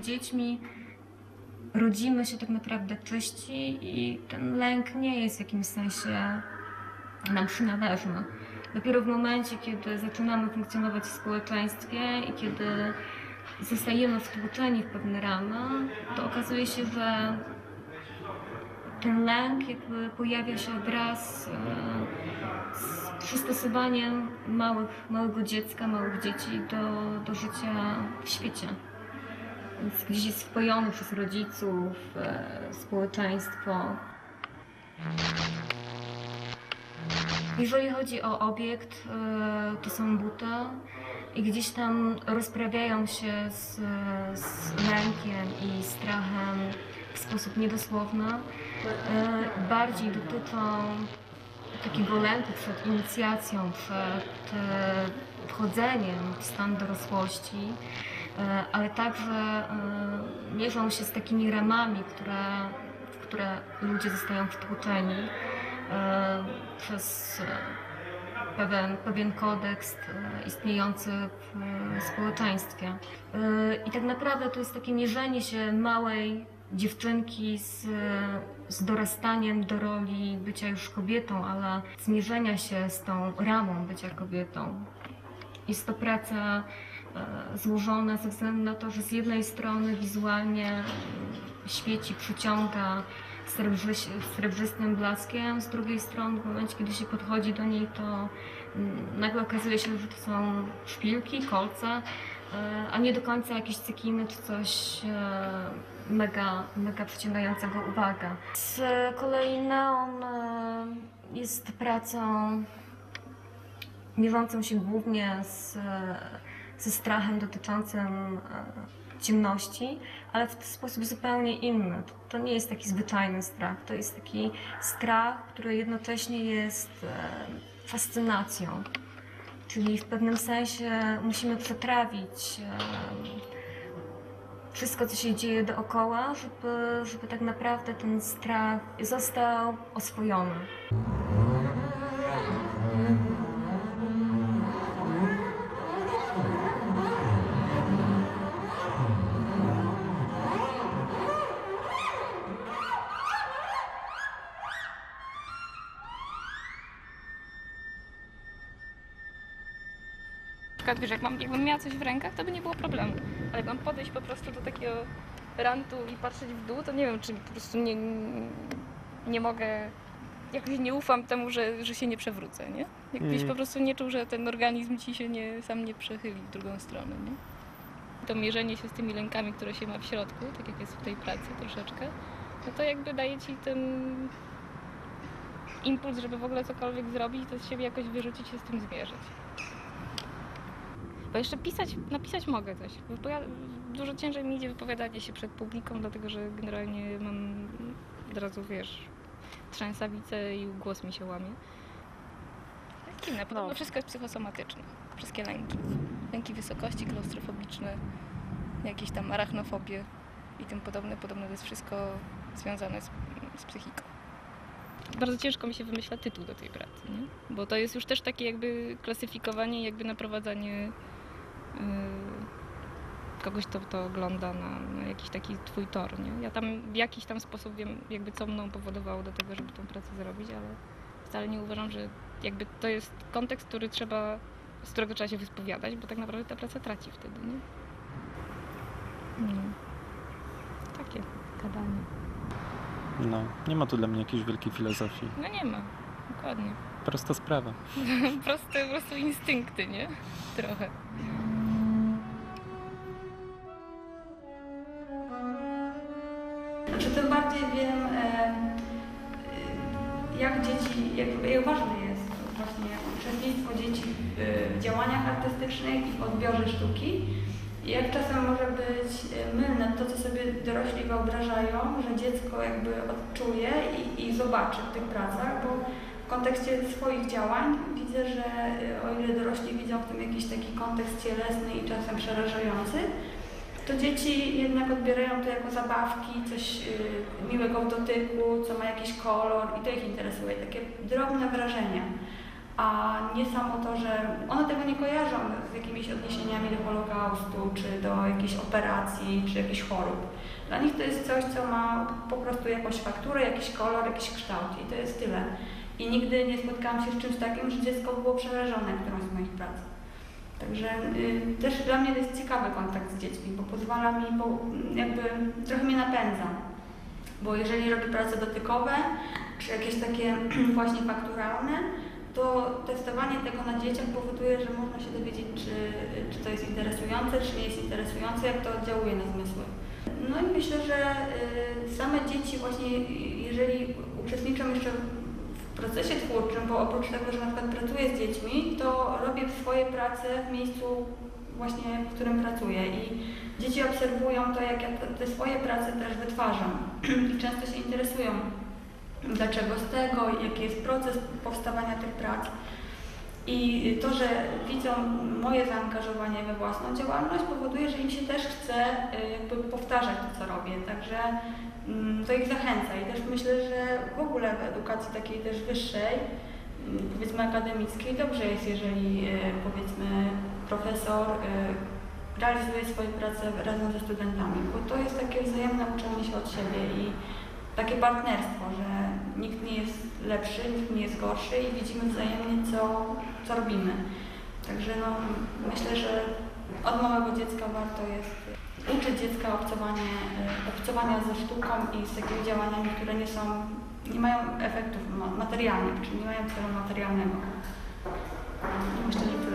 dziećmi rodzimy się tak naprawdę czyści i ten lęk nie jest w jakimś sensie nam przynależny. Dopiero w momencie, kiedy zaczynamy funkcjonować w społeczeństwie i kiedy zostajemy wtłoczeni w pewne ramy, to okazuje się, że ten lęk jakby pojawia się wraz e, z przystosowaniem małych, małego dziecka, małych dzieci do, do życia w świecie. Gdzieś jest wpojony przez rodziców, e, społeczeństwo. Jeżeli chodzi o obiekt, e, to są buty i gdzieś tam rozprawiają się z, z lękiem i strachem w sposób niedosłowny. E, Bardziej dotyczą takiego lęku przed inicjacją, przed wchodzeniem w stan dorosłości, ale także e, mierzą się z takimi ramami, które, w które ludzie zostają wtłoczeni e, przez e, pewien, pewien kodeks e, istniejący w e, społeczeństwie. E, I tak naprawdę to jest takie mierzenie się małej dziewczynki z, z dorastaniem do roli bycia już kobietą, ale zmierzenia się z tą ramą bycia kobietą. Jest to praca e, złożona ze względu na to, że z jednej strony wizualnie świeci, przyciąga srebrzy- srebrzystym blaskiem, z drugiej strony w momencie, kiedy się podchodzi do niej, to mm, nagle okazuje się, że to są szpilki, kolce, e, a nie do końca jakieś cekiny czy coś e, mega, mega przyciągającego uwagę. Z kolei Neon e, jest pracą mierzącą się głównie z, ze strachem dotyczącym e, ciemności, ale w sposób zupełnie inny. To, nie jest taki zwyczajny strach, to jest taki strach, który jednocześnie jest e, fascynacją. Czyli w pewnym sensie musimy przetrawić e, wszystko, co się dzieje dookoła, żeby, żeby tak naprawdę ten strach został oswojony. Przykład, wiesz, jak mam, jakbym miała coś w rękach, to by nie było problemu. Ale jak mam podejść po prostu do takiego rantu i patrzeć w dół, to nie wiem, czy po prostu nie, nie mogę, jakoś nie ufam temu, że, że się nie przewrócę, nie? Jakbyś Mm. po prostu nie czuł, że ten organizm ci się nie, sam nie przechyli w drugą stronę, nie? To mierzenie się z tymi lękami, które się ma w środku, tak jak jest w tej pracy troszeczkę, no to jakby daje ci ten impuls, żeby w ogóle cokolwiek zrobić, to z siebie jakoś wyrzucić się z tym zmierzyć. Bo jeszcze pisać, napisać mogę coś. Bo ja, dużo ciężej mi idzie wypowiadanie się przed publiką, dlatego że generalnie mam od razu, wiesz, trzęsawicę i głos mi się łamie. Jest Inne, podobno No. wszystko jest psychosomatyczne. Wszystkie lęki. Lęki wysokości, klaustrofobiczne, jakieś tam arachnofobie i tym podobne. Podobno to jest wszystko związane z, z psychiką. Bardzo ciężko mi się wymyśla tytuł do tej pracy, nie? bo to jest już też takie jakby klasyfikowanie, jakby naprowadzanie kogoś, kto to ogląda na, na jakiś taki twój tor. Nie? Ja tam w jakiś tam sposób wiem, jakby co mną powodowało do tego, żeby tą pracę zrobić, ale wcale nie uważam, że jakby to jest kontekst, który trzeba, z którego trzeba się wyspowiadać, bo tak naprawdę ta praca traci wtedy. Nie? No. Takie gadanie. No, nie ma tu dla mnie jakiejś wielkiej filozofii. No nie ma, dokładnie. Prosta sprawa. Proste po prostu instynkty, nie? Trochę. Jak dzieci, jak, jak ważne jest właśnie uczestnictwo dzieci w, w działaniach artystycznych i w odbiorze sztuki. I jak czasem może być e, mylne to, co sobie dorośli wyobrażają, że dziecko jakby odczuje i, i zobaczy w tych pracach, bo w kontekście swoich działań widzę, że e, o ile dorośli widzą w tym jakiś taki kontekst cielesny i czasem przerażający, to dzieci jednak odbierają to jako zabawki, coś y, miłego w dotyku, co ma jakiś kolor i to ich interesuje, takie drobne wrażenia. a nie samo to, że one tego nie kojarzą z jakimiś odniesieniami do Holokaustu, czy do jakichś operacji, czy jakichś chorób. Dla nich to jest coś, co ma po prostu jakąś fakturę, jakiś kolor, jakiś kształt i to jest tyle. I nigdy nie spotkałam się z czymś takim, że dziecko było przerażone którąś z moich prac. Także y, też dla mnie to jest ciekawy kontakt z dziećmi, bo pozwala mi, bo jakby trochę mnie napędza. Bo jeżeli robię prace dotykowe, czy jakieś takie właśnie fakturalne, to testowanie tego na dzieciach powoduje, że można się dowiedzieć, czy, czy to jest interesujące, czy nie jest interesujące, jak to oddziałuje na zmysły. No i myślę, że y, same dzieci właśnie, jeżeli uczestniczą jeszcze procesie twórczym, bo oprócz tego, że na przykład pracuję z dziećmi, to robię swoje prace w miejscu właśnie, w którym pracuję i dzieci obserwują to, jak ja te- swoje prace też wytwarzam i często się interesują, dlaczego z tego, jaki jest proces powstawania tych prac. I to, że widzą moje zaangażowanie we własną działalność powoduje, że im się też chce y, jakby powtarzać to, co robię. Także to ich zachęca i też myślę, że w ogóle w edukacji takiej też wyższej, mm, powiedzmy akademickiej, dobrze jest, jeżeli y, powiedzmy profesor y, realizuje swoje prace razem ze studentami, bo to jest takie wzajemne uczenie się od siebie i takie partnerstwo, że nikt nie jest lepszy, nikt nie jest gorszy i widzimy wzajemnie, co, co robimy. Także no, myślę, że od małego dziecka warto jest uczyć dziecka obcowanie, y, obcowania ze sztuką i z takimi działaniami, które nie są, nie mają efektów ma- materialnych, czyli nie mają celu materialnego. Myślę, że